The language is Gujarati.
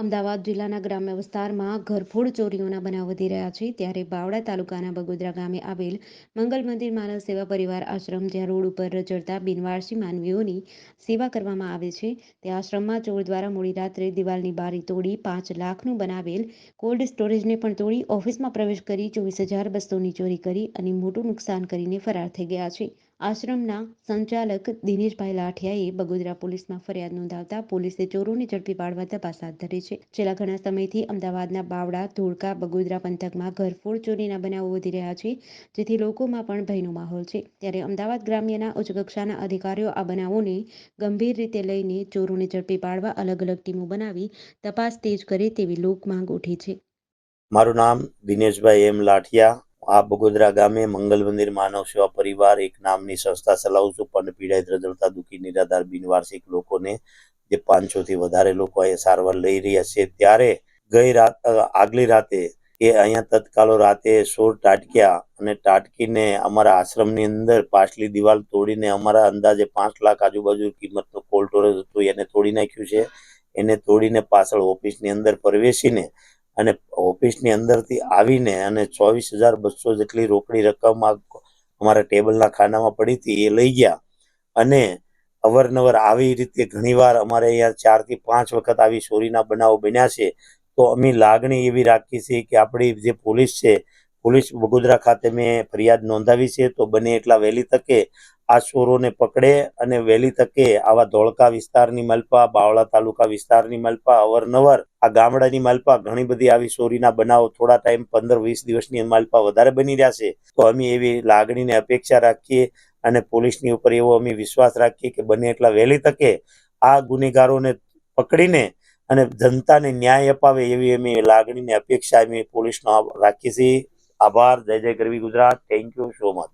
અમદાવાદ જિલ્લાના ગ્રામ્ય વિસ્તારમાં ઘરફોડ ચોરીઓના બનાવ વધી રહ્યા છે. ત્યારે બાવળા તાલુકાના બગોદરા ગામે આવેલ મંગલ મંદિર માનવ સેવા પરિવાર આશ્રમ, જ્યાં રોડ ઉપર રજડતા બિનવારસી માનવીઓની સેવા કરવામાં આવે છે. તે આશ્રમમાં ચોર દ્વારા મોડી રાત્રે દિવાલની બારી તોડી પાંચ લાખનું બનાવેલ કોલ્ડ સ્ટોરેજને પણ તોડી ઓફિસમાં પ્રવેશ કરી ચોવીસ હજાર બસોની ચોરી કરી અને મોટું નુકસાન કરીને ફરાર થઈ ગયા છે. આશ્રમના સંચાલક દિનેશભાઈ લાઠિયાએ બગોદરા પોલીસમાં ફરિયાદ નોંધાવતા પોલીસે ચોરોને ઝડપી પાડવા તપાસ હાથ ધરી છે. છેલ્લા ઘણા સમયથી અમદાવાદના બાવડા, ધોળકા, બગોદરા પંથકમાં ઘરફોડ ચોરીના બનાવો વધી રહ્યા છે, જેથી લોકોમાં પણ ભયનો માહોલ છે. ત્યારે અમદાવાદ ગ્રામ્યના ઉચ્ચ કક્ષાના અધિકારીઓ આ બનાવોને ગંભીર રીતે લઈને ચોરોને ઝડપી પાડવા અલગ અલગ ટીમો બનાવી તપાસ તેજ કરે તેવી લોક માંગ ઉઠી છે. મારું નામ દિનેશભાઈ એમ લાઠિયા આ બગોદરા ગામે મંગલ મંદિર માનવ સેવા પરિવાર એક નામની સંસ્થા ચલાવું છું. પણ પીડાય રજડતા દુઃખી, નિરાધાર બિનવાર્ષિક લોકોને જે પાંચસો થી વધારે લોકો અહીંયા સારવાર લઈ રહ્યા છે. ત્યારે ગઈ રાત આગલી રાતે એ અહીંયા તત્કાલો રાતે સોર ટાટક્યા અને ટાટકીને અમારા આશ્રમની અંદર પાછલી દિવાલ તોડીને અમારા અંદાજે પાંચ લાખ આજુબાજુ કિંમતનો કોલ્ડ સ્ટોરેજ હતું. એને તોડી નાખ્યું છે. એને તોડીને પાછળ ઓફિસની અંદર પ્રવેશીને અને ઓફિસની અંદરથી આવીને અને ચોવીસ હજાર બસો જેટલી રોકડી રકમ અમારા ટેબલના ખાનામાં પડી હતી એ લઈ ગયા. અને અવરનવર આવી રીતે ઘણીવાર અમારે અહીંયા ચારથી પાંચ વખત આવી ચોરીના બનાવો બન્યા છે. તો અમે લાગણી એવી રાખી છે કે આપણી જે પોલીસ છે પોલીસ વગોદરા ખાતે મેં ફરિયાદ નોંધાવી છે, તો બને એટલા વહેલી તકે આ ચોરોને પકડે અને વહેલી તકે આવા ધોળકા વિસ્તારની મલપા, બાવળા તાલુકા વિસ્તારની મલપા, અવરનવર, આ ગામડાની માલપા, ઘણી બધી આવી ચોરીના બનાવો થોડા ટાઈમ પંદર વીસ દિવસની માલપા વધારે બની રહ્યા છે. તો અમે એવી લાગણીને અપેક્ષા રાખીએ અને પોલીસની ઉપર એવો અમે વિશ્વાસ રાખીએ કે બને એટલા વહેલી તકે આ ગુનેગારોને પકડીને અને જનતાને ન્યાય અપાવે એવી અમે લાગણીની અપેક્ષા અમે પોલીસનો રાખીએ છીએ. આભાર. જય જય કરવી Gujarat. Thank you so much